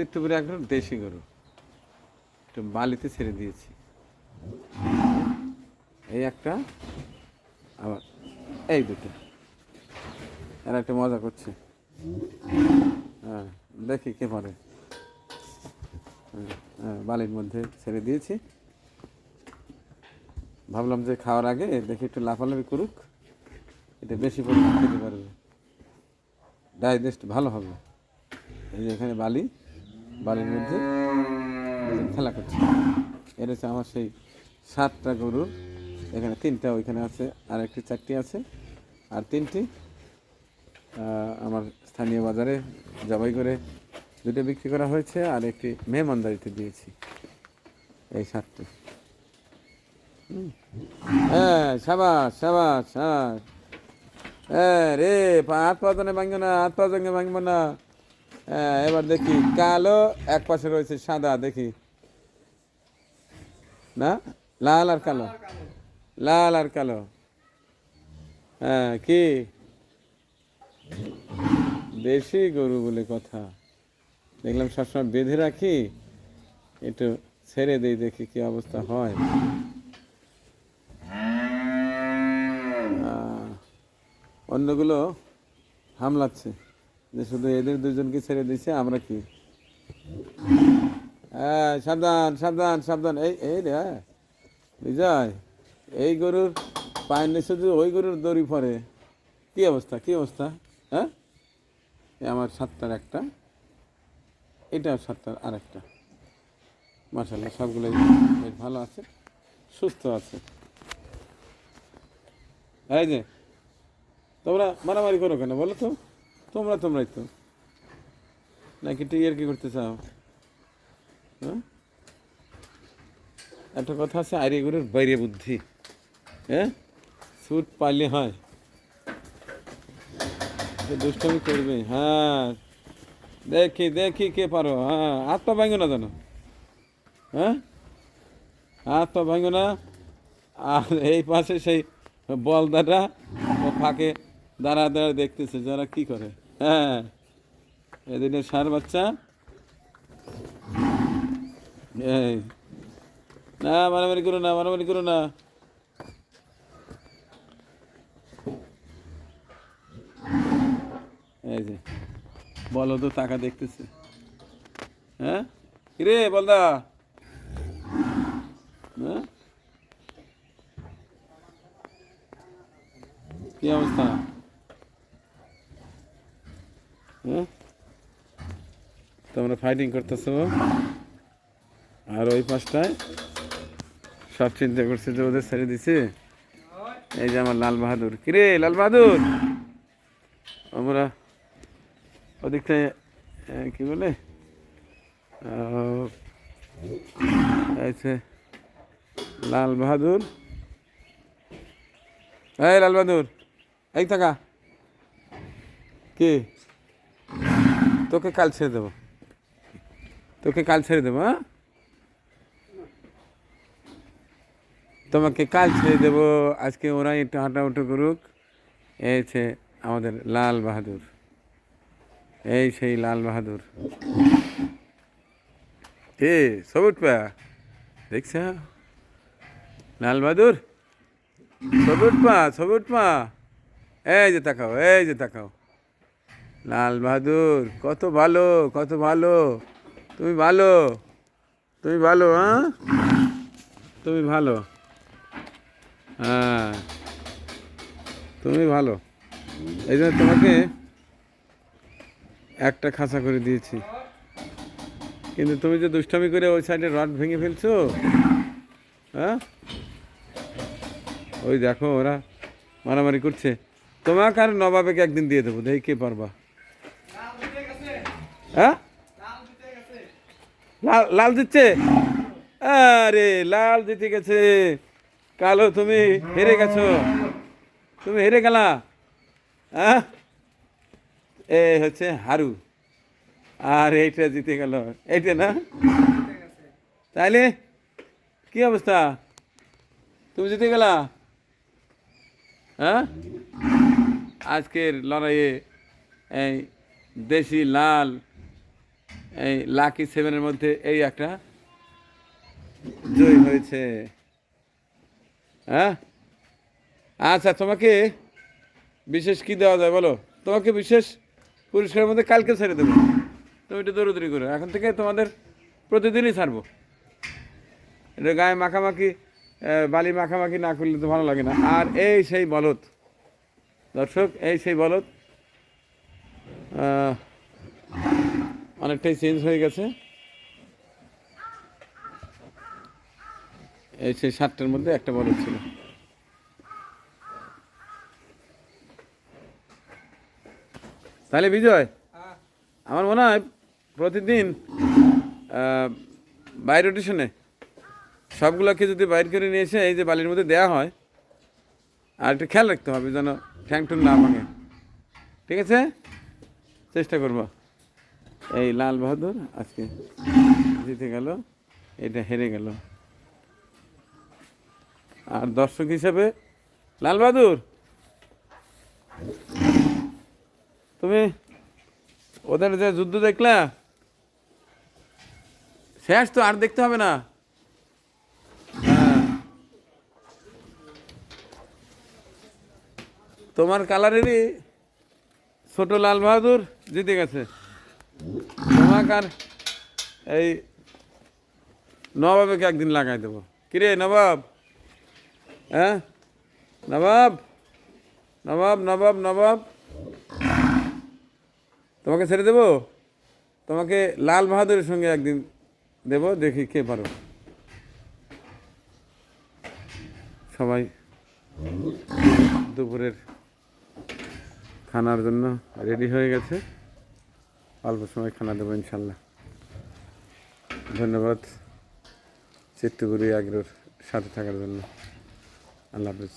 চিত্তপুরে এক দেশি গরু একটু বালিতে ছেড়ে দিয়েছি। এই একটা আবার এই দুটো। এরা একটা মজা করছে। হ্যাঁ দেখি কে পারে। হ্যাঁ, বালির মধ্যে ছেড়ে দিয়েছি। ভাবলাম যে খাওয়ার আগে দেখি একটু লাফালাফি করুক। এটা বেশি পরিমাণ খেতে পারবে। ডাইজেস্ট ভালো হবে। এই যে এখানে বালি। বালির মধ্যে খেলা করছে। এটা হচ্ছে আমার সেই সাতটা গরুর, এখানে তিনটা ওইখানে আছে আর একটি চারটি আছে, আর তিনটি আমার স্থানীয় বাজারে জবাই করে দুটো বিক্রি করা হয়েছে, আর একটি মেহমানদারিতে দিয়েছি। এই সাতটি। হ্যাঁ সাবাস সাবাস সাবাস। হ্যাঁ রে হাত পা ভাঙবো না, হাত পা ভাঙবো না। এবার দেখি, কালো, এক পাশে রয়েছে সাদা, দেখি। না? লাল আর কালো? লাল আর কালো। হ্যাঁ কি? দেশি গরু বলে কথা। দেখলাম সবসময় বেঁধে রাখি, একটু ছেড়ে দিই, দেখি কি অবস্থা হয়। অন্যগুলো হামলাচ্ছে। যে শুধু এদের দুজনকে ছেড়ে দিচ্ছে আমরা কি? হ্যাঁ সাবধান সাবধান সাবধান। এই এই রে হ্যাঁ। বিজয়, এই গরুর পায়ের নিচে যদি ওই গরুর দড়ি পরে কি অবস্থা কি অবস্থা? হ্যাঁ? আমার সাতটার একটা এটা সাতটার আর একটা মার্শাল্লাহ সবগুলোই বেশ ভালো আছে, সুস্থ আছে। এই যে, তোমরা মারামারি করো কেন বলো তো? তোমরা তোমরাই তো। নাকি টিয়ার কি করতে চাও? হ্যাঁ? একটা কথা আছে, আইরে গরুর বাইরে বুদ্ধি। হ্যাঁ? সুট পাইলে হয়। দুষ্টমি করবে। হ্যাঁ। দেখি দেখি কে পারো। হ্যাঁ হাত পা ভাঙো না জানো হ্যাঁ? হাত পা ভাঙো না। আর এই পাশে সেই বলদাটা ফাঁকে দাঁড়া দাঁড়া, দেখতেছে, যারা কি করে? হ্যাঁ। এদিনের সার বাচ্চা। এই। না, মারামারি করো না, মারামারি করো না। এই যে, বলো তো টাকা দেখতেছে। হ্যাঁ? কিরে, বলদা। হ্যাঁ? কি অবস্থা হ্যাঁ তোমরা ফাইটিং করতেছো। আর ওই পাশটায় সব চিন্তা করছে যে ওদের ছেড়ে দিছে। এই যে আমার লাল বাহাদুর। কিরে লাল বাহাদুর? আমরা ওদিকটায় আহ, কি বলে? লাল বাহাদুর। এই লাল বাহাদুর এই থাকা। কি? তোকে কাল ছেড়ে দেবো। তোকে কাল ছেড়ে দেবো হ্যাঁ? তোমাকে কাল ছেড়ে দেবো। আজকে ওরাই একটু হাঁটাউটো করুক। এই হচ্ছে আমাদের লাল বাহাদুর। এই সেই লাল বাহাদুর। এ সবুট পা। দেখছ? লাল বাহাদুর? সবুট পা সবুট পা। এই যে তাকাও, এই যে তাকাও। লাল বাহাদুর, কত ভালো কত ভালো। তুমি ভালো? তুমি ভালো হ্যাঁ? তুমি ভালো। হ্যাঁ। তুমি ভালো। এই জন্য তোমাকে একটা খাঁচা করে দিয়েছি। কিন্তু তুমি যে দুষ্টামি করে ওই সাইডে রড ভেঙে ফেলছো হ্যাঁ? ওই দেখো, ওরা মারামারি করছে। তোমাকে আর নবাবেকে একদিন দিয়ে দেবো, দেখি কে পারবা। হ্যাঁ? লাল লাল দিচ্ছে? আরে, লাল জিতে গেছে। কালো, তুমি হেরে গেছো। তুমি হেরে গেলা। হ্যাঁ এ হচ্ছে হারু। আর এইটা জিতে গেল। এইটা না? তাইলে, কি অবস্থা? তুমি জিতে গেলা? হ্যাঁ? আজকের লড়াইয়ে এই দেশি লাল এই লাকি সেভেনের মধ্যে এই একটা জয় হয়েছে। হ্যাঁ? আচ্ছা তোমাকে বিশেষ কি দেওয়া যায় বলো? তোমাকে বিশেষ পুরস্কারের মধ্যে কালকে ছেড়ে দেবো। তুমি একটু দৌড়দৌড়ি করো। এখন থেকে তোমাদের প্রতিদিনই ছাড়বো। এটা গায়ে মাখামাখি বালি মাখামাখি না করলে তো ভালো লাগে না। আর এই সেই বলদ। দর্শক, এই সেই বলদ অনেকটাই চেঞ্জ হয়ে গেছে। এই সেই সাতটার মধ্যে একটা বলদ ছিল। তাহলে বিজয়, আমার মনে হয় প্রতিদিন বাইর রোটেশনে সবগুলোকে যদি বাইর করে নিয়ে এসে এই যে বালির মধ্যে দেওয়া হয়, আর একটু খেয়াল রাখতে হবে যেন ঠ্যাং টুন না ভাঙে। ঠিক আছে? চেষ্টা করব। এই লাল বাহাদুর আজকে জিতে গেল, এটা হেরে গেল। আর দর্শক হিসেবে লাল বাহাদুর, তুমি ওদের যে যুদ্ধ দেখলা, শেষ তো আর দেখতে হবে না। হ্যাঁ। তোমার কালারেরই ছোট লাল বাহাদুর জিতে গেছে। তোমাকে আর এই নবাবকে একদিন লাগাই দেবো। কিরে নবাব? হ্যাঁ? নবাব? নবাব নবাব নবাব? তোমাকে ছেড়ে দেবো? তোমাকে লাল বাহাদুরের সঙ্গে একদিন দেবো, দেখি কে পারো। সবাই দুপুরের খানার জন্য রেডি হয়ে গেছে। অল্প সময় খানা দেবো ইনশাল্লাহ। ধন্যবাদ চিত্তগুড়ি আগ্রোর সাথে থাকার জন্য। আল্লাহ হাফিজ।